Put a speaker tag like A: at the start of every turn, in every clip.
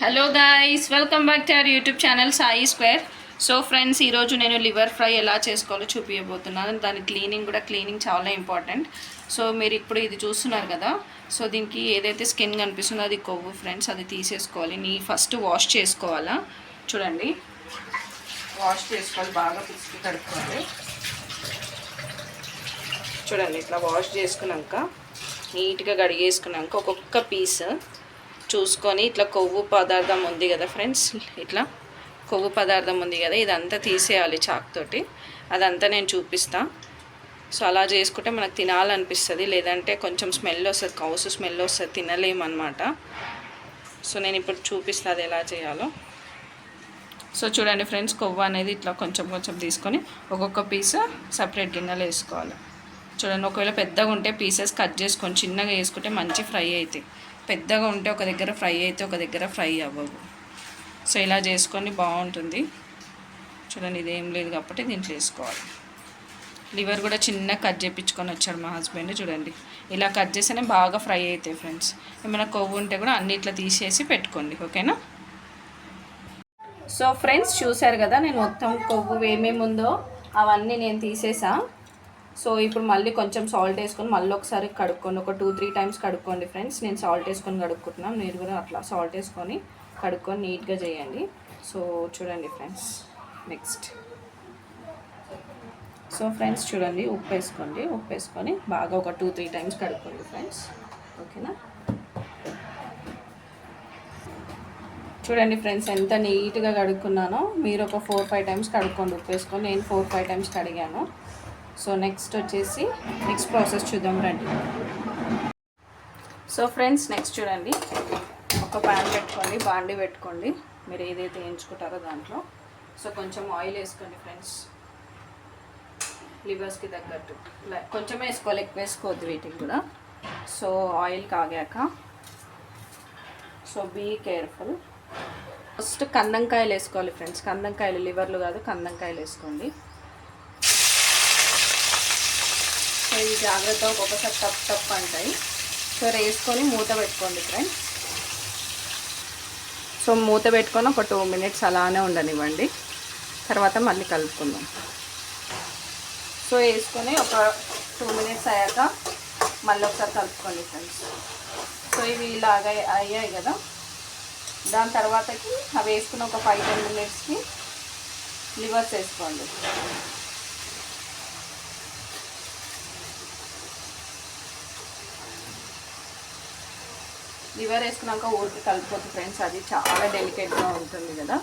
A: Hello guys welcome back to our YouTube channel Sai square so friends ఈరోజు నేను liver fry ఎలా చేసుకోవాలో చూపించబోతున్నాను దాని క్లీనింగ్ కూడా క్లీనింగ్ చాలా ఇంపార్టెంట్. సో మీరు ఇప్పుడు ఇది చూస్తున్నారు కదా. సో దీనికి ఏదైతే స్కిన్ కనిపిస్తుందో అది కొవ్వు ఫ్రెండ్స్ అది తీసేసుకోవాలి. నీ ఫస్ట్ వాష్ చేసుకోవాలా? చూడండి. వాష్ చేసుకోవాలి. బాగా పిసికి కడుక్కోవాలి. చూడండి ఇట్లా వాష్ చేసుకున్నాక నీట్గా కడిగేసుకున్నాక ఒక్కొక్క పీస్. చూసుకొని ఇట్లా కొవ్వు పదార్థం ఉంది కదా ఫ్రెండ్స్ ఇట్లా కొవ్వు పదార్థం ఉంది కదా ఇదంతా తీసేయాలి చాక్తోటి అదంతా నేను చూపిస్తా. సో అలా చేసుకుంటే మనకు తినాలనిపిస్తుంది లేదంటే కొంచెం స్మెల్ వస్తుంది కౌసు స్మెల్ వస్తుంది తినలేమన్నమాట. సో నేను ఇప్పుడు చూపిస్తా అది ఎలా చేయాలో. సో చూడండి ఫ్రెండ్స్ కొవ్వు అనేది ఇట్లా కొంచెం కొంచెం తీసుకొని ఒక్కొక్క పీస్ సపరేట్ గిన్నెలో వేసుకోవాలి. చూడండి ఒకవేళ పెద్దగా ఉంటే పీసెస్ కట్ చేసుకొని చిన్నగా వేసుకుంటే మంచి ఫ్రై అవుతాయి పెద్దగా ఉంటే ఒక దగ్గర ఫ్రై అయితే ఒక దగ్గర ఫ్రై అవ్వవు. సో ఇలా చేసుకొని బాగుంటుంది. చూడండి ఇదేం లేదు కాబట్టి దీంట్లో వేసుకోవాలి. లివర్ కూడా చిన్న కట్ చేయించుకొని వచ్చాడు మా హస్బెండ్ చూడండి. ఇలా కట్ చేస్తేనే బాగా ఫ్రై అవుతాయి ఫ్రెండ్స్. ఏమైనా కొవ్వు ఉంటే కూడా అన్ని ఇట్లా తీసేసి పెట్టుకోండి ఓకేనా? సో ఫ్రెండ్స్ చూశారు కదా నేను మొత్తం కొవ్వు ఏమేమి ఉందో అవన్నీ నేను తీసేసా. సో ఇప్పుడు మళ్ళీ కొంచెం సాల్ట్ వేసుకొని మళ్ళీ ఒకసారి కడుక్కోండి. ఒక టూ త్రీ టైమ్స్ కడుక్కోండి ఫ్రెండ్స్ నేను సాల్ట్ వేసుకొని కడుక్కుంటున్నాను. మీరు కూడా అట్లా సాల్ట్ వేసుకొని కడుక్కొని నీట్గా చేయండి. సో చూడండి ఫ్రెండ్స్ నెక్స్ట్ సో ఫ్రెండ్స్ చూడండి ఉప్పు వేసుకోండి. ఉప్పు వేసుకొని బాగా ఒక టూ త్రీ టైమ్స్ కడుక్కోండి ఫ్రెండ్స్ ఓకేనా? చూడండి ఫ్రెండ్స్ ఎంత నీట్గా కడుక్కున్నానో. మీరు ఒక ఫోర్ ఫైవ్ టైమ్స్ కడుక్కోండి. ఉప్పు వేసుకొని నేను ఫోర్ ఫైవ్ టైమ్స్ కడిగాను. సో నెక్స్ట్ వచ్చేసి నెక్స్ట్ ప్రాసెస్ చూద్దాం రండి. సో ఫ్రెండ్స్ నెక్స్ట్ చూడండి. ఒక ప్యాన్ పెట్టుకోండి బాండి పెట్టుకోండి. మీరు ఏదైతే ఎంచుకుంటారో దాంట్లో. సో కొంచెం ఆయిల్ వేసుకోండి ఫ్రెండ్స్. లివర్స్కి తగ్గట్టు. కొంచెం వేసుకోవాలి ఎక్కువ వేసుకోవద్దు వీటికి కూడా. సో ఆయిల్ కాగాక. సో బీ కేర్ఫుల్ ఫస్ట్ కందంకాయలు వేసుకోవాలి ఫ్రెండ్స్. కందంకాయలు లివర్లు కాదు కందంకాయలు వేసుకోండి సో ఇవి జాగ్రత్త ఒక్కొక్కసారి టప్ టప్ అంటాయి. సో వేసుకొని మూత పెట్టుకోండి ఫ్రెండ్స్ సో మూత పెట్టుకొని ఒక టూ మినిట్స్ అలానే ఉండనివ్వండి. తర్వాత మళ్ళీ కలుపుకుందాం. సో వేసుకొని ఒక టూ మినిట్స్ అయ్యాక మళ్ళీ ఒకసారి కలుపుకోండి ఫ్రెండ్స్ సో ఇవి ఇలాగ అయ్యాయి కదా. దాని తర్వాతకి అవి వేసుకుని ఒక ఫైవ్ టెన్ మినిట్స్కి లివర్స్ వేసుకోండి. లివర్ వేసుకున్నాక ఊరికి కలిపిపోతుంది ఫ్రెండ్స్ అది చాలా డెలికేట్గా ఉంటుంది కదా.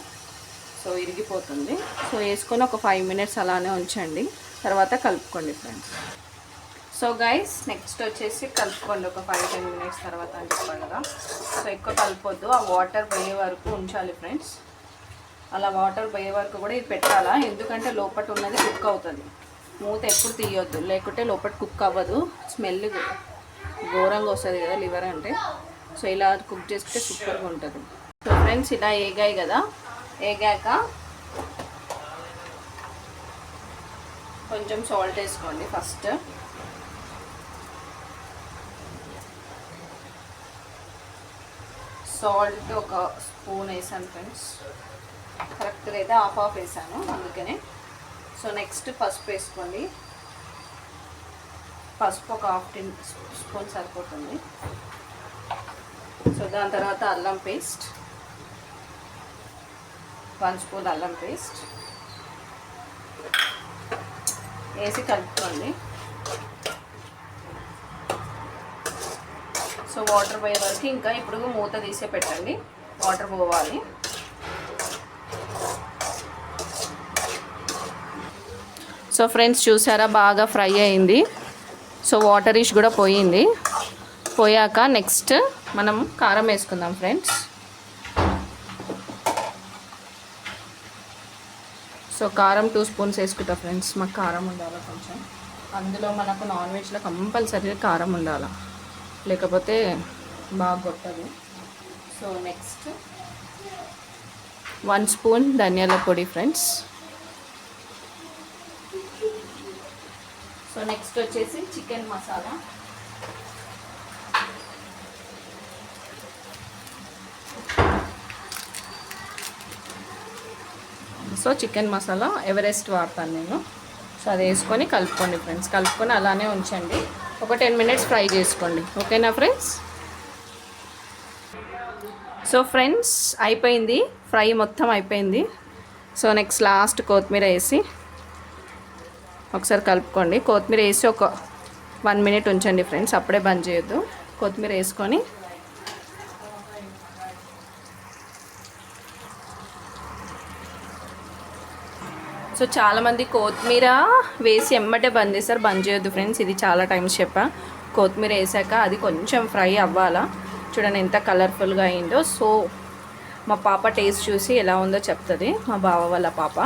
A: సో ఇరిగిపోతుంది. సో వేసుకొని ఒక ఫైవ్ మినిట్స్ అలానే ఉంచండి. తర్వాత కలుపుకోండి ఫ్రెండ్స్. సో గైస్ నెక్స్ట్ వచ్చేసి కలుపుకోండి. ఒక ఫైవ్ టెన్ మినిట్స్ తర్వాత అని చెప్పాను కదా. సో ఎక్కువ కలపొద్దు. ఆ వాటర్ పోయే వరకు ఉంచాలి ఫ్రెండ్స్. అలా వాటర్ పోయే వరకు కూడా ఇది పెట్టాలా? ఎందుకంటే లోపల ఉన్నది కుక్ అవుతుంది. మూత ఎప్పుడు తీయొద్దు. లేకుంటే లోపల కుక్ అవ్వదు. స్మెల్ ఘోరంగా వస్తుంది కదా లివర్ అంటే. సో ఇలా కుక్ చేస్తే సూపర్గా ఉంటుంది. సో ఫ్రెండ్స్ ఇలా ఏగాయి కదా. ఏగాక కొంచెం సాల్ట్ వేసుకోండి ఫస్ట్. సాల్ట్ ఒక స్పూన్ వేసాను ఫ్రెండ్స్. కరెక్ట్గా అయితే హాఫ్ ఆఫ్ వేసాను అందుకనే. సో నెక్స్ట్ పసుపు వేసుకోండి. పసుపు ఒక హాఫ్ టీ స్పూన్ సరిపోతుంది. సో దాని తర్వాత అల్లం పేస్ట్. వన్ స్పూన్ అల్లం పేస్ట్. వేసి కలుపుకోండి. సో వాటర్ పోయే వరకు ఇంకా ఇప్పుడు మూత తీసే పెట్టండి. వాటర్ పోవాలి. సో ఫ్రెండ్స్ చూసారా బాగా ఫ్రై అయింది. సో వాటర్ ఇష్ కూడా పోయింది. పోయాక నెక్స్ట్ మనం కారం వేసుకుందాం ఫ్రెండ్స్ సో కారం టూ స్పూన్స్ వేసుకుంటా ఫ్రెండ్స్ మాకు కారం ఉండాలి కొంచెం? అందులో మనకు నాన్ వెజ్లో కంపల్సరీగా కారం ఉండాలి? లేకపోతే బాగా కొట్టదు. సో నెక్స్ట్ వన్ స్పూన్ ధనియాల పొడి ఫ్రెండ్స్ సో నెక్స్ట్ వచ్చేసి chicken masala so chicken masala Everest వాడతాను నేను. సో అది వేసుకొని కలుపుకోండి ఫ్రెండ్స్. కలుపుకొని అలానే ఉంచండి. ఒక టెన్ మినిట్స్ ఫ్రై చేసుకోండి. ఓకేనా ఫ్రెండ్స్? సో ఫ్రెండ్స్ అయిపోయింది. ఫ్రై మొత్తం అయిపోయింది. సో నెక్స్ట్ లాస్ట్ కొత్తిమీర వేసి ఒకసారి కలుపుకోండి. కొత్తిమీర వేసి ఒక వన్ మినిట్ ఉంచండి ఫ్రెండ్స్. అప్పుడే బంద్ చేయొద్దు. కొత్తిమీర వేసుకొని సో చాలామంది కొత్తిమీర వేసి ఎమ్మటే బంద్ చేస్తారు బంద్ చేయొద్దు ఫ్రెండ్స్ ఇది చాలా టైమ్స్ చెప్పా. కొత్తిమీర వేసాక అది కొంచెం ఫ్రై అవ్వాలా? చూడండి ఎంత కలర్ఫుల్గా అయిందో. సో మా పాప టేస్ట్ చూసి ఎలా ఉందో చెప్తుంది. మా బావ వాళ్ళ పాప.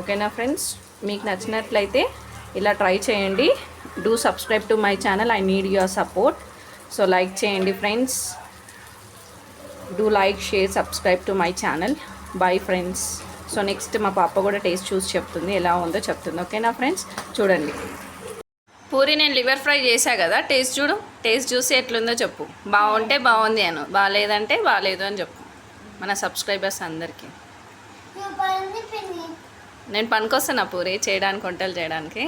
A: ఓకేనా ఫ్రెండ్స్? మీకు నచ్చినట్లయితే ఇలా ట్రై చేయండి. Do subscribe to my channel. I need your support. So like చేయండి friends. Do like share subscribe to my channel. Bye friends. So next మా పాప కూడా టేస్ట్ చూసి చెప్తుంది ఎలా ఉందో చెప్తుంది. ఓకేనా ఫ్రెండ్స్? చూడండి. పూరి నేను లివర్ ఫ్రై చేశా కదా టేస్ట్ చూడు. టేస్ట్ చూసి ఎట్లుందో చెప్పు. బాగుంటే బాగుంది అను. బాగాలేదంటే బాగాలేదు అని చెప్పు. మన సబ్స్క్రైబర్స్ అందరికీ. నేను పనికొస్తాను పూరి చేయడానికి వంటలు చేయడానికి.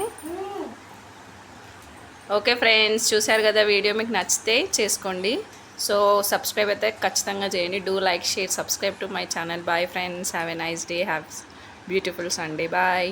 A: ఓకే ఫ్రెండ్స్ చూశారు కదా వీడియో మీకు నచ్చితే చేసుకోండి. సో సబ్స్క్రైబ్ అయితే ఖచ్చితంగా చేయండి. Do like share subscribe to my channel. Bye friends have a nice day have beautiful Sunday bye